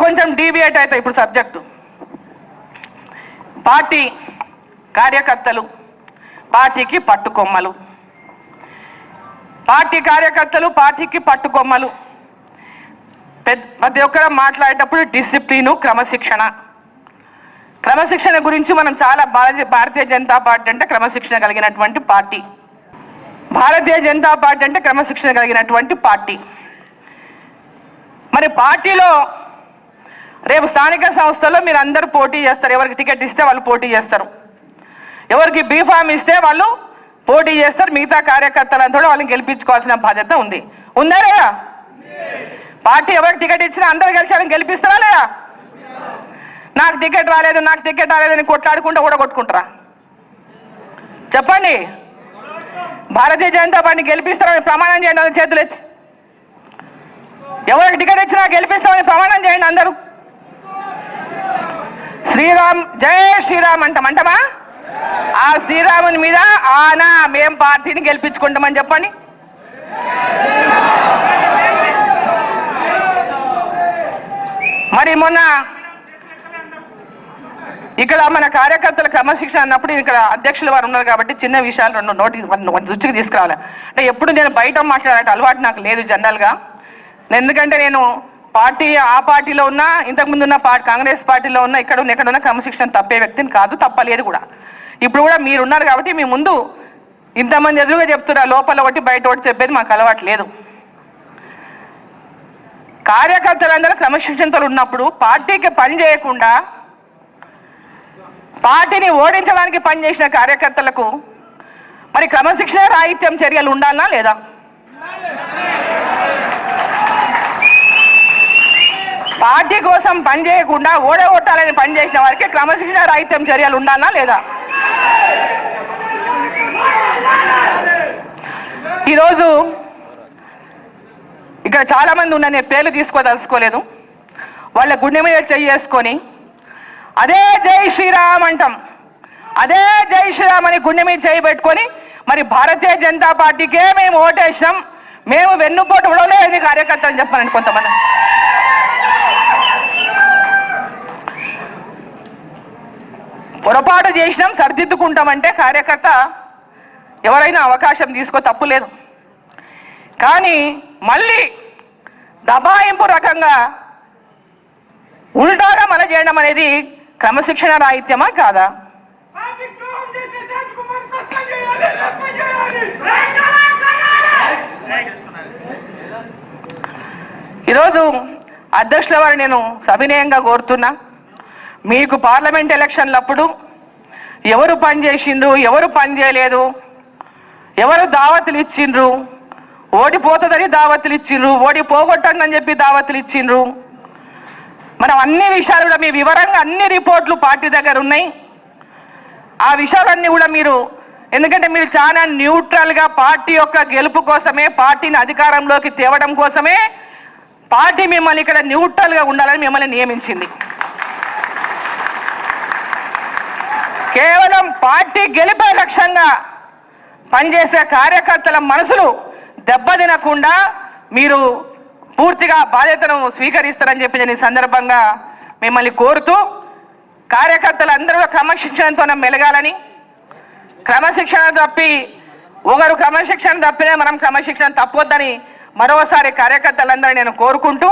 మొదలెడతా ఇప్పుడు subject party కార్యకర్తలు పార్టీకి పట్టుకొమ్మలు. పార్టీ కార్యకర్తలు పార్టీకి పట్టుకొమ్మలు. పెద్ద ప్రతి ఒక్కరు మాట్లాడేటప్పుడు డిసిప్లిను క్రమశిక్షణ. క్రమశిక్షణ గురించి మనం చాలా భారతీయ జనతా పార్టీ అంటే క్రమశిక్షణ కలిగినటువంటి పార్టీ. భారతీయ జనతా పార్టీ అంటే క్రమశిక్షణ కలిగినటువంటి పార్టీ. మరి పార్టీలో రేపు స్థానిక సంస్థల్లో మీరు అందరూ పోటీ చేస్తారు. ఎవరికి టికెట్ ఇస్తే వాళ్ళు పోటీ చేస్తారు. ఎవరికి బీఫామ్ ఇస్తే వాళ్ళు పోటీ చేస్తారు. మిగతా కార్యకర్తలంతా కూడా వాళ్ళని గెలిపించుకోవాల్సిన బాధ్యత ఉంది. ఉందా లేదా? పార్టీ ఎవరికి టికెట్ ఇచ్చినా అందరూ కలిసి వాళ్ళని గెలిపిస్తారా లేదా? నాకు టికెట్ రాలేదు నాకు టికెట్ రాలేదని కొట్లాడుకుంటూ కూడా కొట్టుకుంటారా? చెప్పండి. భారతీయ జనతా పార్టీ గెలిపిస్తారని ప్రమాణం చేయండి చేతులు ఎవరికి టికెట్ ఇచ్చినా గెలిపిస్తామని ప్రమాణం చేయండి అందరూ. శ్రీరామ్ జై శ్రీరామ్ అంటాం ఆ శ్రీరాముని మీద ఆనా మేం పార్టీని గెలిపించుకుంటామని చెప్పండి. మరి మొన్న ఇక్కడ మన కార్యకర్తల క్రమశిక్షణ అన్నప్పుడు ఇక్కడ అధ్యక్షుల వారు ఉన్నారు కాబట్టి చిన్న విషయాలు రెండు నోటి దృష్టికి తీసుకురావాలి. అంటే ఎప్పుడు నేను బయట మాట్లాడే అలవాటు నాకు లేదు జనరల్గా ఎందుకంటే నేను పార్టీ ఆ పార్టీలో ఉన్నా ఇంతకుముందు ఉన్న పార్టీ కాంగ్రెస్ పార్టీలో ఉన్న ఇక్కడ ఉన్న ఎక్కడ ఉన్న క్రమశిక్షణ తప్పే వ్యక్తిని కాదు తప్పలేదు కూడా. ఇప్పుడు కూడా మీరు ఉన్నారు కాబట్టి మీ ముందు ఇంతమంది ఎదురుగా చెప్తున్నా లోపల ఒకటి బయట ఒకటి చెప్పేది మాకు అలవాటు లేదు. కార్యకర్తలందరూ క్రమశిక్షణతో ఉన్నప్పుడు పార్టీకి పని చేయకుండా పార్టీని ఓడించడానికి పనిచేసిన కార్యకర్తలకు మరి క్రమశిక్షణ రాహిత్యం చర్యలు ఉండాలా లేదా? పార్టీ కోసం పనిచేయకుండా ఓడగొట్టాలని పనిచేసిన వారికి క్రమశిక్షణ రాహిత్యం చర్యలు ఉండాలా లేదా? ఈరోజు ఇక్కడ చాలామంది ఉన్న నేను పేర్లు తీసుకోదలుచుకోలేదు. వాళ్ళ గుండె మీద చేసుకొని అదే జై శ్రీరామ్ అంటాం. అదే జై శ్రీరామ్ అని గుండె మీద చేయి పెట్టుకొని మరి భారతీయ జనతా పార్టీకే మేము ఓటేసాం మేము వెన్నుపోటు ఉడవలేదు కార్యకర్త అని చెప్పానండి కొంతమంది. పొరపాటు చేసినాం సరిదిద్దుకుంటామంటే కార్యకర్త ఎవరైనా అవకాశం తీసుకో తప్పు లేదు. కానీ మళ్ళీ దబాయింపు రకంగా ఉల్టాగా మన చేయడం అనేది క్రమశిక్షణ రాహిత్యమా కాదా? ఈరోజు అధ్యక్షుల వారు నేను సవినయంగా కోరుతున్నా. మీకు పార్లమెంట్ ఎలక్షన్లప్పుడు ఎవరు పని చేసిండ్రు ఎవరు పని చేయలేదు ఎవరు దావతులు ఇచ్చిండ్రు ఓడిపోతుందని దావతులు ఇచ్చిండ్రు ఓడి పోగొట్టండి అని చెప్పి దావతులు ఇచ్చిండ్రు. మనం అన్ని విషయాలు కూడా మీ వివరంగా అన్ని రిపోర్ట్లు పార్టీ దగ్గర ఉన్నాయి. ఆ విషయాలన్నీ కూడా మీరు ఎందుకంటే మీరు చాలా న్యూట్రల్గా పార్టీ యొక్క గెలుపు కోసమే పార్టీని అధికారంలోకి తేవడం కోసమే పార్టీ మిమ్మల్ని ఇక్కడ న్యూట్రల్గా ఉండాలని మిమ్మల్ని నియమించింది. పార్టీ గెలిపే లక్ష్యంగా పనిచేసే కార్యకర్తల మనసులు దెబ్బతినకుండా మీరు పూర్తిగా బాధ్యతను స్వీకరిస్తారని చెప్పి నేను ఈ సందర్భంగా మిమ్మల్ని కోరుతూ కార్యకర్తలందరూ క్రమశిక్షణతో మెలగాలని క్రమశిక్షణ తప్పి ఒకరు క్రమశిక్షణ తప్పితే మనం క్రమశిక్షణ తప్పొద్దని మరోసారి కార్యకర్తలందరూ నేను కోరుకుంటూ